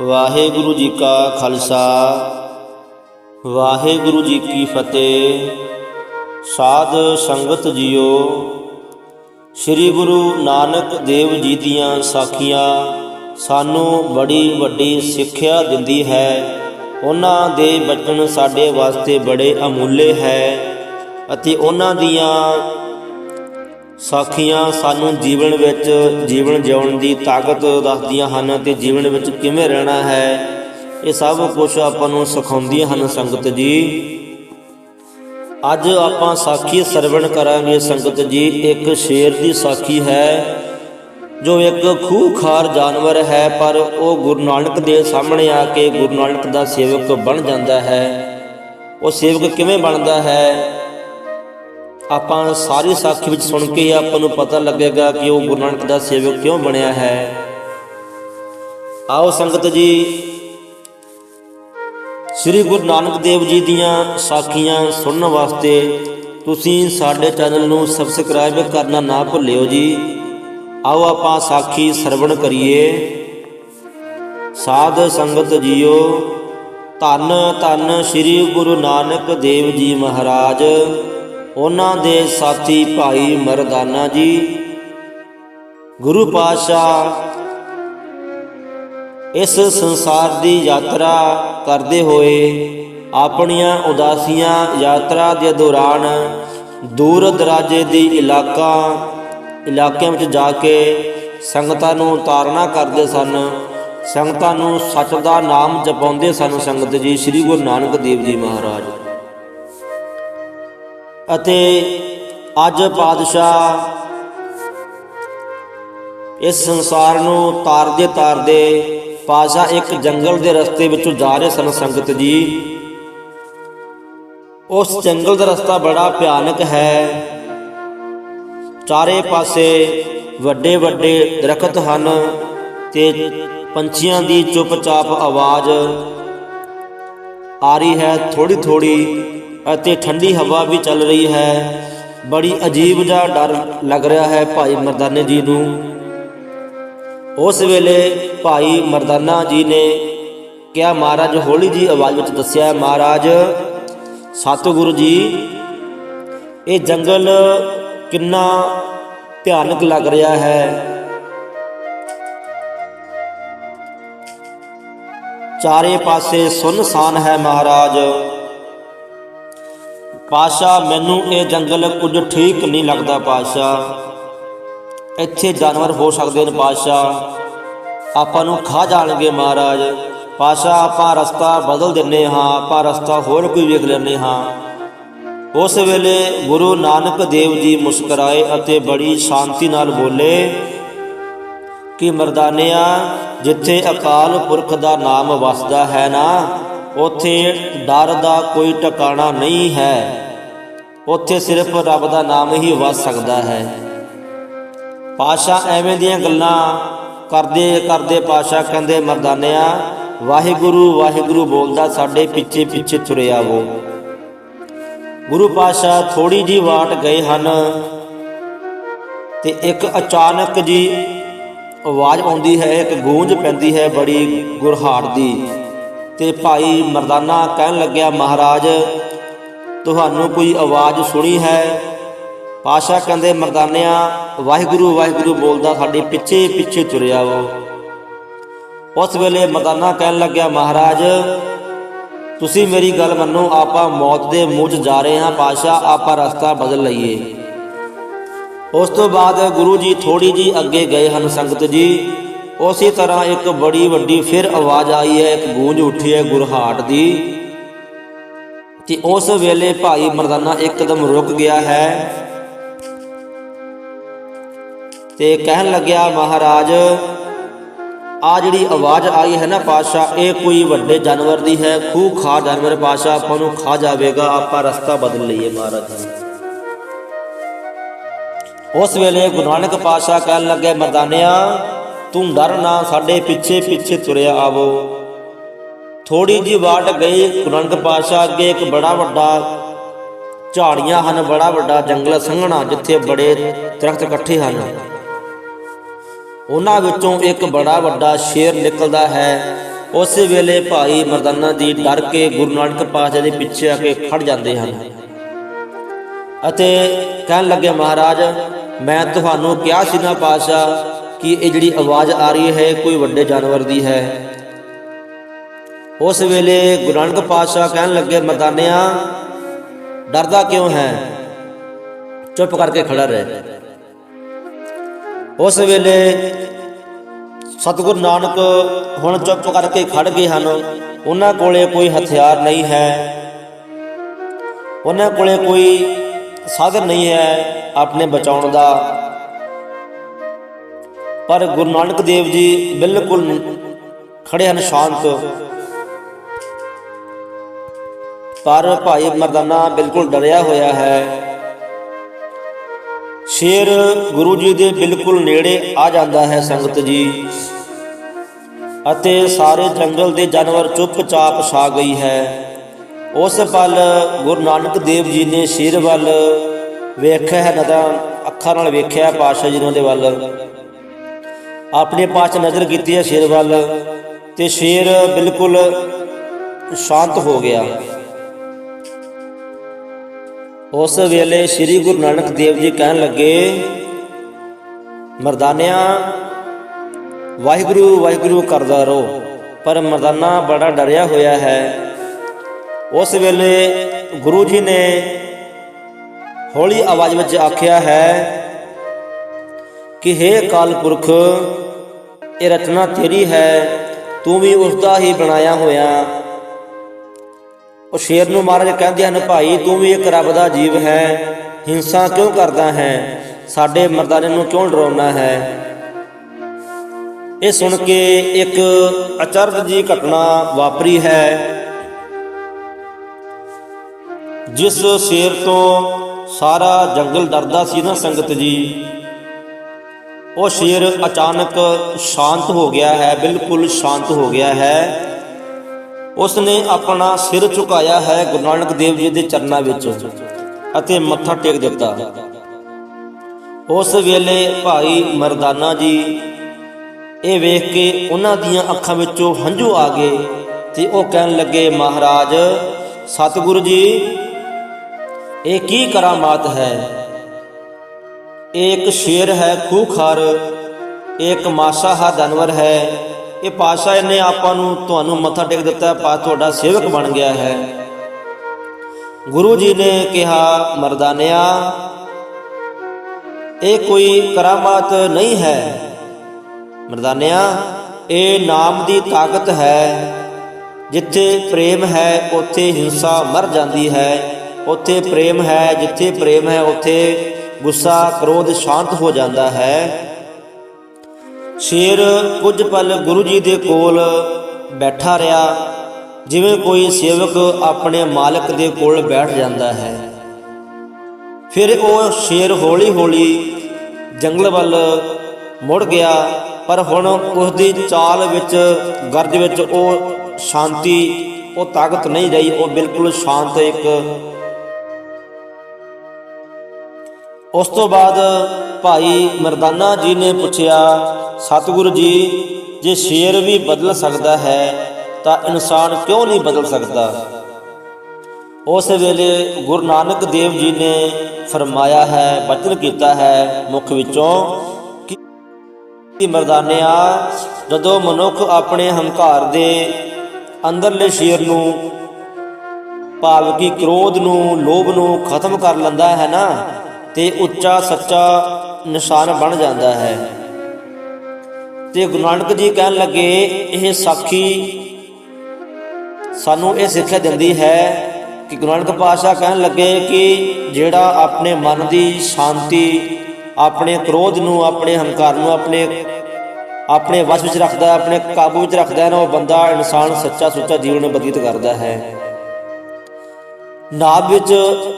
ਵਾਹਿਗੁਰੂ ਜੀ ਕਾ ਖਾਲਸਾ, ਵਾਹਿਗੁਰੂ ਜੀ ਕੀ ਫਤਿਹ। ਸਾਧ ਸੰਗਤ ਜੀਓ, ਸ੍ਰੀ ਗੁਰੂ ਨਾਨਕ ਦੇਵ ਜੀ ਦੀਆਂ ਸਾਖੀਆਂ ਸਾਨੂੰ ਬੜੀ ਵੱਡੀ ਸਿੱਖਿਆ ਦਿੰਦੀ ਹੈ। ਉਹਨਾਂ ਦੇ ਬਚਨ ਸਾਡੇ ਵਾਸਤੇ ਬੜੇ ਅਮੁੱਲੇ ਹੈ ਅਤੇ ਉਹਨਾਂ ਦੀਆਂ ਸਾਖੀਆਂ ਸਾਨੂੰ ਜੀਵਨ ਵਿੱਚ ਜੀਵਨ ਜਿਉਣ ਦੀ ਤਾਕਤ ਦੱਸਦੀਆਂ ਹਨ ਤੇ ਜੀਵਨ ਵਿੱਚ ਕਿਵੇਂ ਰਹਿਣਾ ਹੈ, ਇਹ ਸਭ ਕੁਝ ਆਪਾਂ ਨੂੰ ਸਿਖਾਉਂਦੀਆਂ ਹਨ ਸੰਗਤ ਜੀ। ਅੱਜ ਆਪਾਂ ਸਾਖੀ ਸਰਵਣ ਕਰਾਂਗੇ ਸੰਗਤ ਜੀ। ਇੱਕ ਸ਼ੇਰ ਦੀ ਸਾਖੀ ਹੈ, ਜੋ ਇੱਕ ਖੂਖਾਰ ਜਾਨਵਰ ਹੈ, ਪਰ ਉਹ ਗੁਰੂ ਨਾਨਕ ਦੇ ਸਾਹਮਣੇ ਆ ਕੇ ਗੁਰੂ ਨਾਨਕ ਦਾ ਸੇਵਕ ਬਣ ਜਾਂਦਾ ਹੈ। ਉਹ ਸੇਵਕ ਕਿਵੇਂ ਬਣਦਾ ਹੈ? ਆਪਾਂ ਸਾਰੀ ਸਾਖੀ ਵਿੱਚ ਸੁਣ ਕੇ ਹੀ ਆਪਾਂ ਨੂੰ ਪਤਾ ਲੱਗੇਗਾ ਕਿ ਉਹ ਗੁਰੂ ਨਾਨਕ ਦਾ ਸੇਵਕ ਕਿਉਂ ਬਣਿਆ ਹੈ। ਆਓ ਸੰਗਤ ਜੀ, ਸ੍ਰੀ ਗੁਰੂ ਨਾਨਕ ਦੇਵ ਜੀ ਦੀਆਂ ਸਾਖੀਆਂ ਸੁਣਨ ਵਾਸਤੇ ਤੁਸੀਂ ਸਾਡੇ ਚੈਨਲ ਨੂੰ ਸਬਸਕ੍ਰਾਈਬ ਕਰਨਾ ਨਾ ਭੁੱਲਿਓ ਜੀ। ਆਓ ਆਪਾਂ ਸਾਖੀ ਸਰਵਣ ਕਰੀਏ। ਸਾਧ ਸੰਗਤ ਜੀਓ, ਧੰਨ ਧੰਨ ਸ੍ਰੀ ਗੁਰੂ ਨਾਨਕ ਦੇਵ ਜੀ ਮਹਾਰਾਜ। ਉਹਨਾਂ ਦੇ ਸਾਥੀ ਭਾਈ ਮਰਦਾਨਾ ਜੀ, ਗੁਰੂ ਪਾਤਸ਼ਾਹ, ਇਸ ਸੰਸਾਰ ਦੀ ਯਾਤਰਾ ਕਰਦੇ ਹੋਏ ਆਪਣੀਆਂ ਉਦਾਸੀਆਂ ਯਾਤਰਾ ਦੇ ਦੌਰਾਨ ਦੂਰ ਦਰਾਜੇ ਦੀ ਇਲਾਕਾ, ਇਲਾਕਿਆਂ ਵਿੱਚ ਜਾ ਕੇ ਸੰਗਤਾਂ ਨੂੰ ਉਤਾਰਨਾ ਕਰਦੇ ਸਨ। ਸੰਗਤਾਂ ਨੂੰ ਸੱਚ ਦਾ ਨਾਮ ਜਪਾਉਂਦੇ ਸਨ ਸੰਗਤ ਜੀ, ਸ੍ਰੀ ਗੁਰੂ ਨਾਨਕ ਦੇਵ ਜੀ ਮਹਾਰਾਜ। ਅਤੇ ਅੱਜ ਪਾਤਸ਼ਾਹ ਇਸ ਸੰਸਾਰ ਨੂੰ ਤਾਰਦੇ ਤਾਰਦੇ ਪਾਤਸ਼ਾਹ ਇੱਕ ਜੰਗਲ ਦੇ ਰਸਤੇ ਵਿੱਚੋਂ ਜਾ ਰਹੇ ਸਨ ਸੰਗਤ ਜੀ। ਉਸ ਜੰਗਲ ਦਾ ਰਸਤਾ ਬੜਾ ਭਿਆਨਕ ਹੈ। ਚਾਰੇ ਪਾਸੇ ਵੱਡੇ ਵੱਡੇ ਦਰਖਤ ਹਨ ਤੇ ਪੰਛੀਆਂ ਦੀ ਚੁੱਪਚਾਪ ਆਵਾਜ਼ ਆ ਰਹੀ ਹੈ ਥੋੜੀ ਥੋੜੀ ਅਤੇ ਠੰਡੀ ਹਵਾ ਵੀ ਚੱਲ ਰਹੀ ਹੈ। ਬੜੀ ਅਜੀਬ ਜਿਹਾ ਡਰ ਲੱਗ ਰਿਹਾ ਹੈ ਭਾਈ ਮਰਦਾਨੇ ਜੀ ਨੂੰ। ਉਸ ਵੇਲੇ ਭਾਈ ਮਰਦਾਨਾ ਜੀ ਨੇ ਕਿਹਾ, ਮਹਾਰਾਜ, ਹੌਲੀ ਜੀ ਆਵਾਜ਼ ਵਿੱਚ ਦੱਸਿਆ, ਮਹਾਰਾਜ, ਸਤਿਗੁਰੂ ਜੀ, ਇਹ ਜੰਗਲ ਕਿੰਨਾ ਭਿਆਨਕ ਲੱਗ ਰਿਹਾ ਹੈ। ਚਾਰੇ ਪਾਸੇ ਸੁਨਸਾਨ ਹੈ ਮਹਾਰਾਜ। ਪਾਸ਼ਾ, ਮੈਨੂੰ ਇਹ ਜੰਗਲ ਕੁਝ ਠੀਕ ਨਹੀਂ ਲੱਗਦਾ ਪਾਸ਼ਾ। ਇੱਥੇ ਜਾਨਵਰ ਹੋ ਸਕਦੇ ਨੇ ਪਾਸ਼ਾ। ਆਪਾਂ ਨੂੰ ਖਾ ਜਾਣਗੇ ਮਹਾਰਾਜ। ਪਾਸ਼ਾ, ਆਪਾਂ ਰਸਤਾ ਬਦਲ ਦਿੰਨੇ ਹਾਂ, ਆਪਾਂ ਰਸਤਾ ਹੋਰ ਕੋਈ ਵੇਖ ਲੈਂਦੇ ਹਾਂ। ਉਸ ਵੇਲੇ ਗੁਰੂ ਨਾਨਕ ਦੇਵ ਜੀ ਮੁਸਕਰਾਏ ਅਤੇ ਬੜੀ ਸ਼ਾਂਤੀ ਨਾਲ ਬੋਲੇ ਕਿ ਮਰਦਾਨਿਆ, ਜਿੱਥੇ ਅਕਾਲ ਪੁਰਖ ਦਾ ਨਾਮ ਵਸਦਾ ਹੈ ਨਾ ਉਥੇ ਡਰ ਦਾ ਕੋਈ ਟਿਕਾਣਾ ਨਹੀਂ ਹੈ। ਉਥੇ ਸਿਰਫ ਰੱਬ ਦਾ ਨਾਮ ਹੀ ਵਸ ਸਕਦਾ ਹੈ। ਪਾਸ਼ਾ ਐਵੇਂ ਦੀਆਂ ਗੱਲਾਂ ਕਰਦੇ ਕਰਦੇ ਪਾਸ਼ਾ ਕਹਿੰਦੇ, ਮਰਦਾਨਿਆ, ਵਾਹਿਗੁਰੂ ਵਾਹਿਗੁਰੂ ਬੋਲਦਾ ਸਾਡੇ ਪਿੱਛੇ ਪਿੱਛੇ ਤੁਰਿਆ ਵੋ ਗੁਰੂ ਪਾਸ਼ਾ ਥੋੜੀ ਜੀ ਵਾਟ ਗਏ ਹਨ ਤੇ ਇੱਕ ਅਚਾਨਕ ਜੀ ਆਵਾਜ਼ ਆਉਂਦੀ ਹੈ, ਇੱਕ ਗੂੰਜ ਪੈਂਦੀ ਹੈ ਬੜੀ ਗੁਰਹਾਰ ਦੀ। ਤੇ ਭਾਈ ਮਰਦਾਨਾ ਕਹਿਣ ਲੱਗਿਆ, ਮਹਾਰਾਜ, ਤੁਹਾਨੂੰ ਕੋਈ ਆਵਾਜ਼ ਸੁਣੀ ਹੈ? ਪਾਸ਼ਾ ਕਹਿੰਦੇ, ਮਰਦਾਨਿਆ, ਵਾਹਿਗੁਰੂ ਵਾਹਿਗੁਰੂ ਬੋਲਦਾ, ਸਾਡੇ ਪਿੱਛੇ ਪਿੱਛੇ ਤੁਰਿਆ ਉਹ ਉਸ ਵੇਲੇ ਮਰਦਾਨਾ ਕਹਿਣ ਲੱਗਿਆ, ਮਹਾਰਾਜ, ਤੁਸੀਂ ਮੇਰੀ ਗੱਲ ਮੰਨੋ, ਆਪਾਂ ਮੌਤ ਦੇ ਮੂੰਹ 'ਚ ਜਾ ਰਹੇ ਹਾਂ ਪਾਸ਼ਾ ਆਪਾਂ ਰਸਤਾ ਬਦਲ ਲਈਏ। ਉਸ ਤੋਂ ਬਾਅਦ ਗੁਰੂ ਜੀ ਥੋੜੀ ਜੀ ਅੱਗੇ ਗਏ ਹਨ, ਸੰਗਤ ਜੀ। ਉਸੇ ਤਰ੍ਹਾਂ ਇੱਕ ਬੜੀ ਵੱਡੀ ਫਿਰ ਆਵਾਜ਼ ਆਈ ਹੈ, ਇੱਕ ਗੂੰਜ ਉੱਠੀ ਹੈ ਗੁਰਹਾਟ ਦੀ। ਤੇ ਉਸ ਵੇਲੇ ਭਾਈ ਮਰਦਾਨਾ ਇੱਕਦਮ ਰੁਕ ਗਿਆ ਹੈ। ਤੇ ਕਹਿਣ ਲੱਗਿਆ, ਮਹਾਰਾਜ ਆ ਜਿਹੜੀ ਆਵਾਜ਼ ਆਈ ਹੈ ਨਾ ਪਾਸ਼ਾ ਇਹ ਕੋਈ ਵੱਡੇ ਜਾਨਵਰ ਦੀ ਹੈ ਖੂਹ ਖਾ ਜਾਨਵਰ ਪਾਸ਼ਾ ਆਪਾਂ ਨੂੰ ਖਾ ਜਾਵੇਗਾ, ਆਪਾਂ ਰਸਤਾ ਬਦਲ ਲਈਏ ਮਹਾਰਾਜ ਉਸ ਵੇਲੇ ਗੁਰੂ ਨਾਨਕ ਪਾਸ਼ਾ ਕਹਿਣ ਲੱਗੇ, ਮਰਦਾਨਿਆ ਤੂੰ ਡਰ ਨਾ, ਸਾਡੇ ਪਿੱਛੇ ਪਿੱਛੇ ਤੁਰਿਆ ਆਵੋ। ਥੋੜੀ ਜੀ ਵਾਟ ਗਈ ਗੁਰੂ ਨਾਨਕ ਪਾਸ਼ਾ ਅੱਗੇ ਇੱਕ ਬੜਾ ਵੱਡਾ, ਝਾੜੀਆਂ ਹਨ, ਬੜਾ ਵੱਡਾ ਜੰਗਲ ਸੰਘਣਾ, ਜਿੱਥੇ ਬੜੇ ਦਰਖਤ ਇਕੱਠੇ ਹਨ। ਉਹਨਾਂ ਵਿੱਚੋਂ ਇੱਕ ਬੜਾ ਵੱਡਾ ਸ਼ੇਰ ਨਿਕਲਦਾ ਹੈ। ਉਸ ਵੇਲੇ ਭਾਈ ਮਰਦਾਨਾ ਜੀ ਡਰ ਕੇ ਗੁਰੂ ਨਾਨਕ ਪਾਤਸ਼ਾਹ ਦੇ ਪਿੱਛੇ ਆ ਕੇ ਖੜ ਜਾਂਦੇ ਹਨ। ਅਤੇ ਕਹਿਣ ਲੱਗੇ, ਮਹਾਰਾਜ, ਮੈਂ ਤੁਹਾਨੂੰ ਕਿਹਾ ਸੀ ਨਾ ਪਾਤਸ਼ਾਹ ਕਿ ਇਹ ਜਿਹੜੀ ਆਵਾਜ਼ ਆ ਰਹੀ ਹੈ, ਕੋਈ ਵੱਡੇ ਜਾਨਵਰ ਦੀ ਹੈ। ਉਸ ਵੇਲੇ ਗੁਰੂ ਨਾਨਕ ਪਾਤਸ਼ਾਹ ਕਹਿਣ ਲੱਗੇ, ਮਰਦਾਨਿਆ, ਡਰਦਾ ਕਿਉਂ ਹੈ? ਚੁੱਪ ਕਰਕੇ ਖੜਾ ਰਹਿ। ਉਸ ਵੇਲੇ ਸਤਿਗੁਰੂ ਨਾਨਕ ਹੁਣ ਚੁੱਪ ਕਰਕੇ ਖੜ ਗਏ ਹਨ। ਉਹਨਾਂ ਕੋਲੇ ਕੋਈ ਹਥਿਆਰ ਨਹੀਂ ਹੈ। ਉਹਨਾਂ ਕੋਲੇ ਕੋਈ ਸਾਧਨ ਨਹੀਂ ਹੈ ਆਪਣੇ ਬਚਾਉਣ ਦਾ। ਪਰ ਗੁਰੂ ਨਾਨਕ ਦੇਵ ਜੀ ਬਿਲਕੁਲ ਖੜੇ ਹਨ ਸ਼ਾਂਤ। ਪਰ ਭਾਈ ਮਰਦਾਨਾ ਬਿਲਕੁਲ ਡਰਿਆ ਹੋਇਆ ਹੈ। ਸ਼ੇਰ ਗੁਰੂ ਜੀ ਦੇ ਬਿਲਕੁਲ ਨੇੜੇ ਆ ਜਾਂਦਾ ਹੈ ਸੰਗਤ ਜੀ। ਅਤੇ ਸਾਰੇ ਜੰਗਲ ਦੇ ਜਾਨਵਰ ਚੁੱਪਚਾਪ ਛਾ ਗਈ ਹੈ। ਉਸ ਪਲ ਗੁਰੂ ਨਾਨਕ ਦੇਵ ਜੀ ਨੇ ਸ਼ੇਰ ਵੱਲ ਵੇਖਿਆ ਹੈ ਨਦਾ ਅੱਖਾਂ ਨਾਲ ਵੇਖਿਆ ਪਾਤਸ਼ਾਹ ਜੀ ਉਹਨਾਂ ਦੇ ਵੱਲ। ਆਪਣੇ ਪਾਸ ਨਜ਼ਰ ਕੀਤੀ ਹੈ ਸ਼ੇਰ ਵੱਲ, ਤੇ ਸ਼ੇਰ ਬਿਲਕੁਲ ਸ਼ਾਂਤ ਹੋ ਗਿਆ। ਉਸ ਵੇਲੇ ਸ੍ਰੀ ਗੁਰੂ ਨਾਨਕ ਦੇਵ ਜੀ ਕਹਿਣ ਲੱਗੇ, ਮਰਦਾਨਿਆਂ, ਵਾਹਿਗੁਰੂ ਵਾਹਿਗੁਰੂ ਕਰਦਾ ਰਹੋ, ਪਰ ਮਰਦਾਨਾ ਬੜਾ ਡਰਿਆ ਹੋਇਆ ਹੈ। ਉਸ ਵੇਲੇ ਗੁਰੂ ਜੀ ਨੇ ਹੌਲੀ ਆਵਾਜ਼ ਵਿੱਚ ਆਖਿਆ ਹੈ ਕਿ हे ਅਕਾਲ ਪੁਰਖ, ਇਹ ਰਚਨਾ ਤੇਰੀ ਹੈ, ਤੂੰ ਵੀ ਉਸ ਦਾ ਹੀ ਬਣਾਇਆ ਹੋਇਆ। ਉਹ ਸ਼ੇਰ ਨੂੰ ਮਹਾਰਾਜ ਕਹਿੰਦੇ ਹਨ, ਭਾਈ, ਤੂੰ ਵੀ ਇੱਕ ਰੱਬ ਦਾ ਜੀਵ ਹੈ, ਹਿੰਸਾ ਕਿਉਂ ਕਰਦਾ ਹੈ? ਸਾਡੇ ਮਰਦਾਨੇ ਨੂੰ ਕਿਉਂ ਡਰਾਉਣਾ ਹੈ? ਇਹ ਸੁਣ ਕੇ ਇੱਕ ਅਚਰਜ ਜੀ ਘਟਨਾ ਵਾਪਰੀ ਹੈ। ਜਿਸ ਸ਼ੇਰ ਤੋਂ ਸਾਰਾ ਜੰਗਲ ਡਰਦਾ ਸੀ ਨਾ ਸੰਗਤ ਜੀ ਉਹ ਸ਼ੇਰ ਅਚਾਨਕ ਸ਼ਾਂਤ ਹੋ ਗਿਆ ਹੈ, ਬਿਲਕੁਲ ਸ਼ਾਂਤ ਹੋ ਗਿਆ ਹੈ। ਉਸ ਨੇ ਆਪਣਾ ਸਿਰ ਝੁਕਾਇਆ ਹੈ ਗੁਰੂ ਨਾਨਕ ਦੇਵ ਜੀ ਦੇ ਚਰਨਾਂ ਵਿੱਚ ਅਤੇ ਮੱਥਾ ਟੇਕ ਦਿੱਤਾ। ਉਸ ਵੇਲੇ ਭਾਈ ਮਰਦਾਨਾ ਜੀ ਇਹ ਵੇਖ ਕੇ ਉਹਨਾਂ ਦੀਆਂ ਅੱਖਾਂ ਵਿੱਚੋਂ ਹੰਝੂ ਆ ਗਏ ਤੇ ਉਹ ਕਹਿਣ ਲੱਗੇ, ਮਹਾਰਾਜ, ਸਤਿਗੁਰੂ ਜੀ, ਇਹ ਕੀ ਕਰਾਮਾਤ ਹੈ? ਇਹ ਇੱਕ ਸ਼ੇਰ ਹੈ ਖੂਖਾਰ ਇਹ ਇੱਕ ਮਾਸਾਹਾ ਜਾਨਵਰ ਹੈ। ਇਹ ਪਾਸ਼ਾ ਇਹਨੇ ਆਪਾਂ ਨੂੰ ਤੁਹਾਨੂੰ ਮੱਥਾ ਟੇਕ ਦਿੱਤਾ ਪਾ ਤੁਹਾਡਾ ਸੇਵਕ ਬਣ ਗਿਆ ਹੈ। ਗੁਰੂ ਜੀ ਨੇ ਕਿਹਾ, ਮਰਦਾਨਿਆ, ਇਹ ਕੋਈ ਕਰਾਮਾਤ ਨਹੀਂ ਹੈ। ਮਰਦਾਨਿਆ, ਇਹ ਨਾਮ ਦੀ ਤਾਕਤ ਹੈ। ਜਿੱਥੇ ਪ੍ਰੇਮ ਹੈ, ਉੱਥੇ ਹਿੰਸਾ ਮਰ ਜਾਂਦੀ ਹੈ। ਉੱਥੇ ਪ੍ਰੇਮ ਹੈ, ਜਿੱਥੇ ਪ੍ਰੇਮ ਹੈ, ਉੱਥੇ ਗੁੱਸਾ ਕ੍ਰੋਧ ਸ਼ਾਂਤ ਹੋ ਜਾਂਦਾ ਹੈ। ਸ਼ੇਰ ਕੁਝ ਪਲ ਗੁਰੂ ਜੀ ਦੇ ਕੋਲ ਬੈਠਾ ਰਿਹਾ, ਜਿਵੇਂ ਕੋਈ ਸੇਵਕ ਆਪਣੇ ਮਾਲਕ ਦੇ ਕੋਲ ਬੈਠ ਜਾਂਦਾ ਹੈ। ਫਿਰ ਉਹ ਸ਼ੇਰ ਹੌਲੀ-ਹੌਲੀ ਜੰਗਲ ਵੱਲ ਮੁੜ ਗਿਆ, ਪਰ ਹੁਣ ਉਸ ਦੀ ਚਾਲ ਵਿੱਚ, ਗਰਜ ਵਿੱਚ ਉਹ ਸ਼ਾਂਤੀ, ਉਹ ਤਾਕਤ ਨਹੀਂ ਰਹੀ, ਉਹ ਬਿਲਕੁਲ ਸ਼ਾਂਤ ਇੱਕ ਉਸ ਤੋਂ ਬਾਅਦ ਭਾਈ ਮਰਦਾਨਾ ਜੀ ਨੇ ਪੁੱਛਿਆ, ਸਤਿਗੁਰੂ ਜੀ, ਜੇ ਸ਼ੇਰ ਵੀ ਬਦਲ ਸਕਦਾ ਹੈ, ਤਾਂ ਇਨਸਾਨ ਕਿਉਂ ਨਹੀਂ ਬਦਲ ਸਕਦਾ? ਉਸ ਵੇਲੇ ਗੁਰੂ ਨਾਨਕ ਦੇਵ ਜੀ ਨੇ ਫਰਮਾਇਆ ਹੈ, ਬਚਨ ਕੀਤਾ ਹੈ ਮੁਖ ਵਿੱਚੋਂ ਕਿ ਮਰਦਾਨਿਆ, ਜਦੋਂ ਮਨੁੱਖ ਆਪਣੇ ਹੰਕਾਰ ਦੇ ਅੰਦਰਲੇ ਸ਼ੇਰ ਨੂੰ, ਭਾਵ ਕਿ ਕ੍ਰੋਧ ਨੂੰ, ਲੋਭ ਨੂੰ ਖਤਮ ਕਰ ਲੈਂਦਾ ਹੈ ਨਾ ਤੇ ਉੱਚਾ ਸੱਚਾ ਨਿਸ਼ਾਨ ਬਣ ਜਾਂਦਾ ਹੈ। ਤੇ ਗੁਰੂ ਨਾਨਕ ਜੀ ਕਹਿਣ ਲੱਗੇ, ਇਹ ਸਾਖੀ ਸਾਨੂੰ ਇਹ ਸਿੱਖਿਆ ਦਿੰਦੀ ਹੈ ਕਿ ਗੁਰੂ ਨਾਨਕ ਪਾਤਸ਼ਾਹ ਕਹਿਣ ਲੱਗੇ ਕਿ ਜਿਹੜਾ ਆਪਣੇ ਮਨ ਦੀ ਸ਼ਾਂਤੀ, ਆਪਣੇ ਕ੍ਰੋਧ ਨੂੰ, ਆਪਣੇ ਹੰਕਾਰ ਨੂੰ, ਆਪਣੇ ਆਪਣੇ ਵਸ ਵਿੱਚ ਰੱਖਦਾ ਆਪਣੇ ਕਾਬੂ ਵਿੱਚ ਰੱਖਦਾ ਹੈ, ਨਾ ਉਹ ਬੰਦਾ ਇਨਸਾਨ ਸੱਚਾ ਸੁੱਚਾ ਜੀਵਨ ਬਤੀਤ ਕਰਦਾ ਹੈ। ਨਾਭ ਵਿੱਚ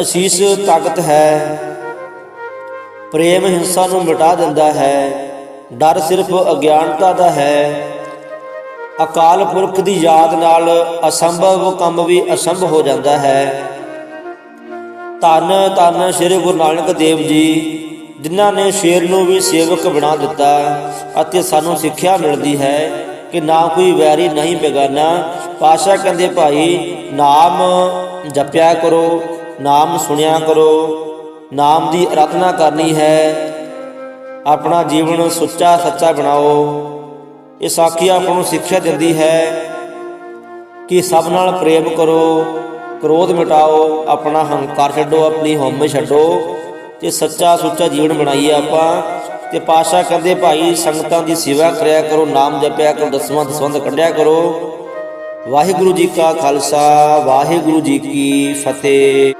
ਅਸੀਸ ਤਾਕਤ ਹੈ। ਪ੍ਰੇਮ ਹਿੰਸਾ ਨੂੰ ਮਿਟਾ ਦਿੰਦਾ ਹੈ। ਡਰ ਸਿਰਫ ਅਗਿਆਨਤਾ ਦਾ ਹੈ। ਅਕਾਲ ਪੁਰਖ ਦੀ ਯਾਦ ਨਾਲ ਅਸੰਭਵ ਕੰਮ ਵੀ ਅਸੰਭਵ ਹੋ ਜਾਂਦਾ ਹੈ। ਧੰਨ ਧੰਨ ਸ੍ਰੀ ਗੁਰੂ ਨਾਨਕ ਦੇਵ ਜੀ, ਜਿਨ੍ਹਾਂ ਨੇ ਸ਼ੇਰ ਨੂੰ ਵੀ ਸੇਵਕ ਬਣਾ ਦਿੱਤਾ ਅਤੇ ਸਾਨੂੰ ਸਿੱਖਿਆ ਮਿਲਦੀ ਹੈ ਕਿ ਨਾ ਕੋਈ ਵੈਰੀ ਨਹੀਂ ਬੇਗਾਨਾ। ਪਾਸ਼ਾ ਕਹਿੰਦੇ ਭਾਈ, ਨਾਮ ਜਪਿਆ ਕਰੋ, ਨਾਮ ਸੁਣਿਆ ਕਰੋ। ਨਾਮ ਦੀ ਅਰਾਧਨਾ ਕਰਨੀ ਹੈ। ਆਪਣਾ ਜੀਵਨ ਸੁੱਚਾ ਸੱਚਾ ਬਣਾਓ। ਇਹ ਸਾਖੀ ਆਪਾਂ ਨੂੰ ਸਿੱਖਿਆ ਦਿੰਦੀ ਹੈ ਕਿ ਸਭ ਨਾਲ ਪ੍ਰੇਮ ਕਰੋ, ਕ੍ਰੋਧ ਮਿਟਾਓ, ਆਪਣਾ ਹੰਕਾਰ ਛੱਡੋ, ਆਪਣੀ ਹਉਮੈ ਛੱਡੋ। ਤੇ ਸੱਚਾ ਸੁੱਚਾ ਜੀਵਨ ਬਣਾਈਏ ਆਪਾਂ, ਤੇ ਪਾਸ਼ਾ ਕਹਿੰਦੇ, ਭਾਈ, ਸੰਗਤਾਂ ਦੀ ਸੇਵਾ ਕਰਿਆ ਕਰੋ, ਨਾਮ ਜਪਿਆ ਕਰੋ, ਦਸਵਾਂ ਦਸਵੰਦ ਕੱਢਿਆ ਕਰੋ। ਵਾਹਿਗੁਰੂ ਜੀ ਕਾ ਖਾਲਸਾ, ਵਾਹਿਗੁਰੂ ਜੀ ਕੀ ਫਤਿਹ।